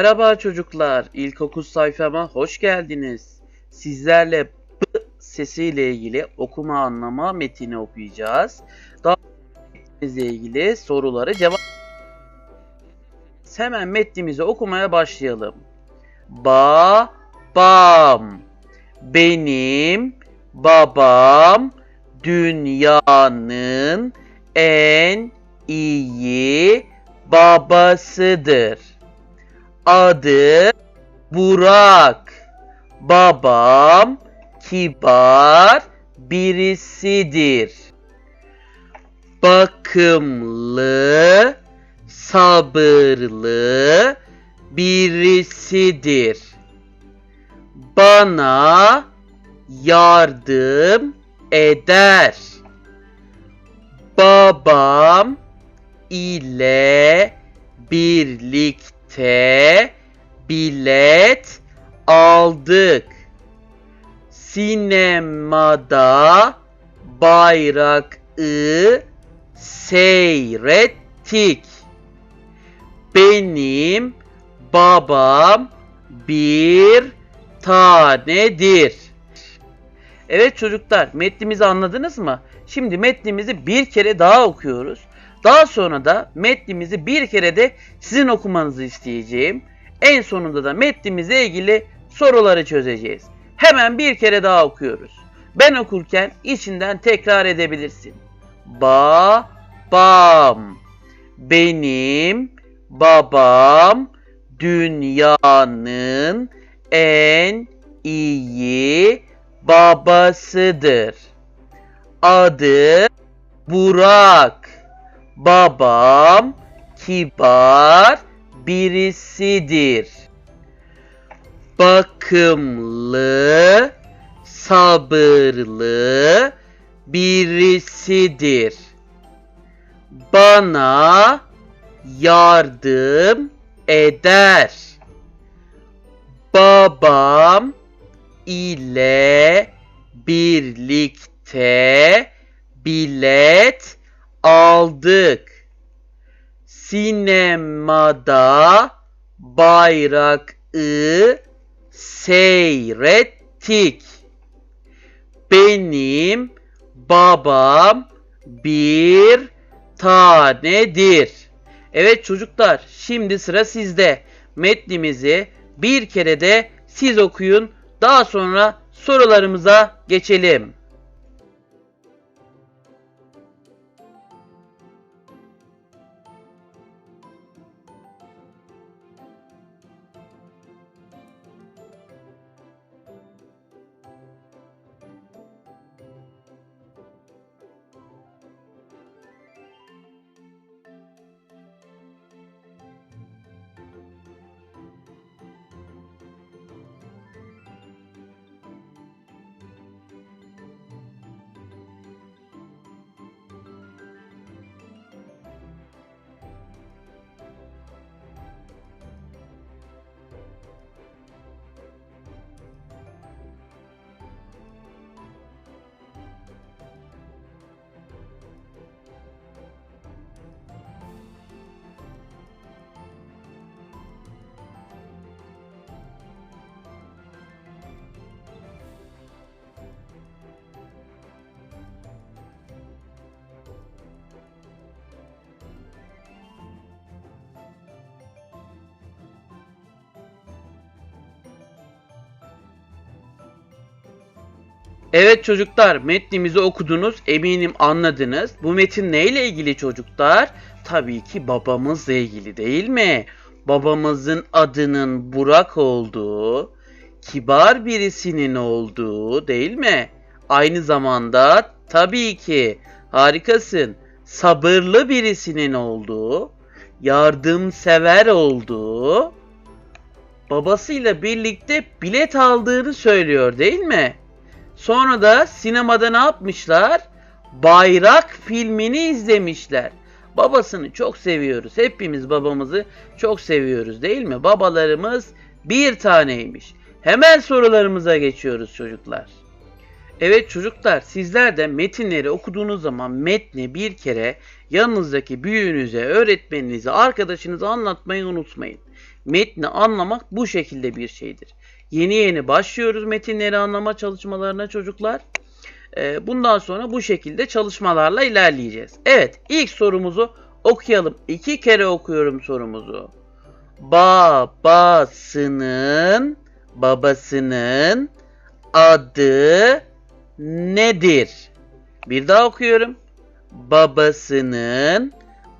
Merhaba çocuklar. İlkokul sayfama hoş geldiniz. Sizlerle B sesiyle ilgili okuma anlama metini okuyacağız. Daha metnimizle ilgili soruları cevap Hemen metnimizi okumaya başlayalım. Babam benim babam dünyanın en iyi babasıdır. Adı Burak. Babam kibar birisidir. Bakımlı, sabırlı birisidir. Bana yardım eder. Babam ile birlikte bilet aldık. Sinemada bayrağı seyrettik. Benim babam bir tanedir. Evet çocuklar metnimizi anladınız mı? Şimdi metnimizi bir kere daha okuyoruz. Daha sonra da metnimizi bir kere de sizin okumanızı isteyeceğim. En sonunda da metnimizle ilgili soruları çözeceğiz. Hemen bir kere daha okuyoruz. Ben okurken içinden tekrar edebilirsin. Babam. Benim babam dünyanın en iyi babasıdır. Adı Burak. Babam kibar birisidir. Bakımlı, sabırlı birisidir. Bana yardım eder. Babam ile birlikte bilet aldık. Sinemada bayrağı seyrettik. Benim babam bir tanedir. Evet çocuklar şimdi sıra sizde. Metnimizi bir kere de siz okuyun. Daha sonra sorularımıza geçelim. Evet çocuklar metnimizi okudunuz eminim anladınız. Bu metin neyle ilgili çocuklar? Tabii ki babamızla ilgili değil mi? Babamızın adının Burak olduğu, kibar birisinin olduğu değil mi? Aynı zamanda tabii ki harikasın sabırlı birisinin olduğu, yardımsever olduğu, babasıyla birlikte bilet aldığını söylüyor değil mi? Sonra da sinemada ne yapmışlar? Bayrak filmini izlemişler. Babasını çok seviyoruz. Hepimiz babamızı çok seviyoruz değil mi? Babalarımız bir taneymiş. Hemen sorularımıza geçiyoruz çocuklar. Evet çocuklar sizler de metinleri okuduğunuz zaman metni bir kere yanınızdaki büyüğünüze, öğretmeninize, arkadaşınıza anlatmayı unutmayın. Metni anlamak bu şekilde bir şeydir. Yeni yeni başlıyoruz metinleri anlama çalışmalarına çocuklar. Ee, bundan sonra bu şekilde çalışmalarla ilerleyeceğiz. Evet ilk sorumuzu okuyalım. İki kere okuyorum sorumuzu. Babasının babasının adı nedir? Bir daha okuyorum. Babasının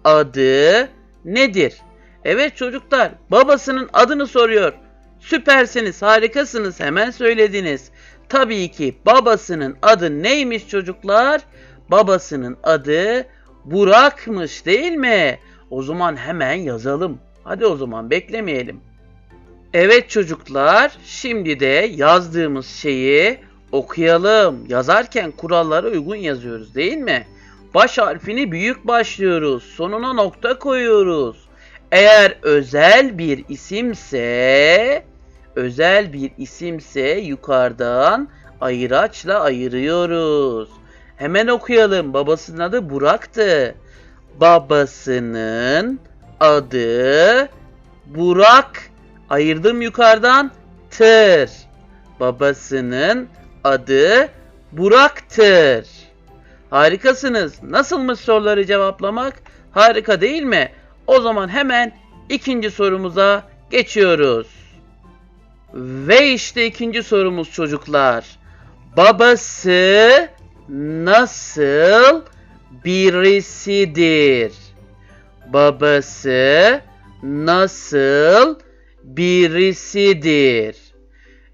adı nedir? Evet çocuklar, babasının adını soruyor. Süpersiniz, harikasınız, hemen söylediniz. Tabii ki babasının adı neymiş çocuklar? Babasının adı Burak'mış değil mi? O zaman hemen yazalım. Hadi o zaman beklemeyelim. Evet çocuklar, şimdi de yazdığımız şeyi okuyalım. Yazarken kurallara uygun yazıyoruz değil mi? Baş harfini büyük başlıyoruz. Sonuna nokta koyuyoruz. Eğer özel bir isimse, özel bir isimse yukarıdan ayıraçla ayırıyoruz. Hemen okuyalım. Babasının adı Burak'tı. Babasının adı Burak. Ayırdım yukarıdan tır. Babasının adı Burak'tır. Harikasınız. Nasılmış soruları cevaplamak? Harika değil mi? O zaman hemen ikinci sorumuza geçiyoruz. Ve işte ikinci sorumuz çocuklar. Babası nasıl birisidir? Babası nasıl birisidir?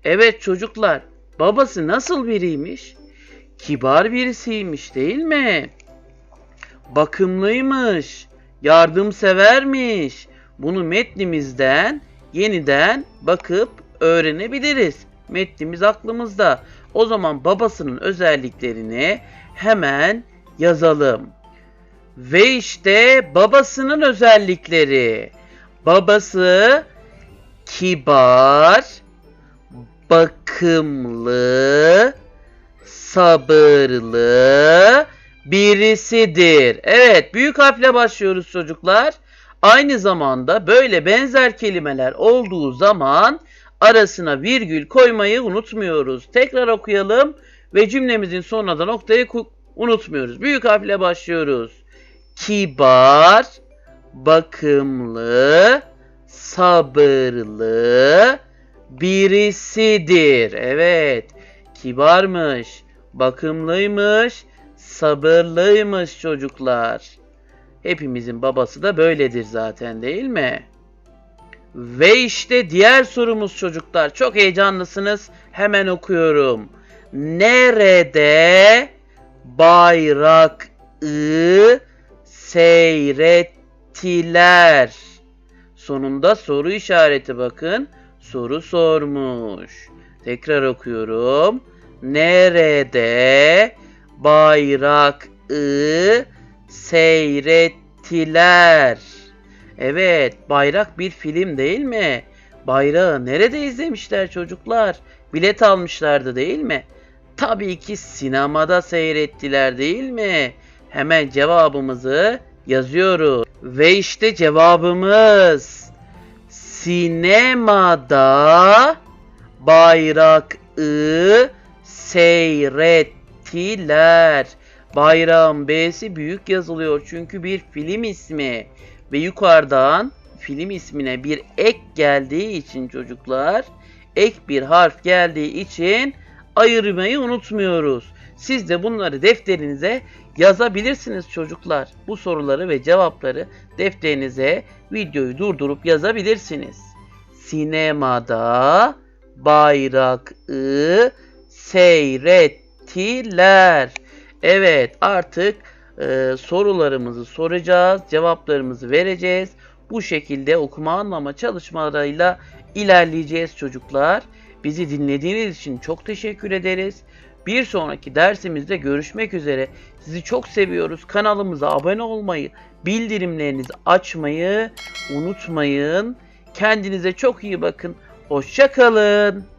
Evet çocuklar, babası nasıl biriymiş? Kibar birisiymiş değil mi? Bakımlıymış, yardımsevermiş. Bunu metnimizden yeniden bakıp öğrenebiliriz. Metnimiz aklımızda. O zaman babasının özelliklerini hemen yazalım. Ve işte babasının özellikleri. Babası kibar, bakımlı, sabırlı birisidir. Evet, büyük harfle başlıyoruz çocuklar. Aynı zamanda böyle benzer kelimeler olduğu zaman arasına virgül koymayı unutmuyoruz. Tekrar okuyalım ve cümlemizin sonuna da noktayı unutmuyoruz. Büyük harfle başlıyoruz. Kibar, bakımlı, sabırlı birisidir. Evet, kibarmış, bakımlıymış, sabırlıymış çocuklar. Hepimizin babası da böyledir zaten değil mi? Ve işte diğer sorumuz çocuklar. Çok heyecanlısınız. Hemen okuyorum. Nerede bayrağı seyrettiler? Sonunda soru işareti bakın. Soru sormuş. Tekrar okuyorum. Nerede bayrağı seyrettiler? Evet, Bayrak bir film değil mi? Bayrağı nerede izlemişler çocuklar? Bilet almışlardı değil mi? Tabii ki sinemada seyrettiler değil mi? Hemen cevabımızı yazıyoruz. Ve işte cevabımız. Sinemada bayrağı seyrettiler. Bayrağın B'si büyük yazılıyor çünkü bir film ismi. Ve yukarıdan film ismine bir ek geldiği için çocuklar, ek bir harf geldiği için ayırmayı unutmuyoruz. Siz de bunları defterinize yazabilirsiniz çocuklar. Bu soruları ve cevapları defterinize videoyu durdurup yazabilirsiniz. Sinemada bayrağı seyrettiler. Evet artık e, sorularımızı soracağız, cevaplarımızı vereceğiz. Bu şekilde okuma anlama çalışmalarıyla ilerleyeceğiz çocuklar. Bizi dinlediğiniz için çok teşekkür ederiz. Bir sonraki dersimizde görüşmek üzere. Sizi çok seviyoruz. Kanalımıza abone olmayı, bildirimlerinizi açmayı unutmayın. Kendinize çok iyi bakın. Hoşçakalın.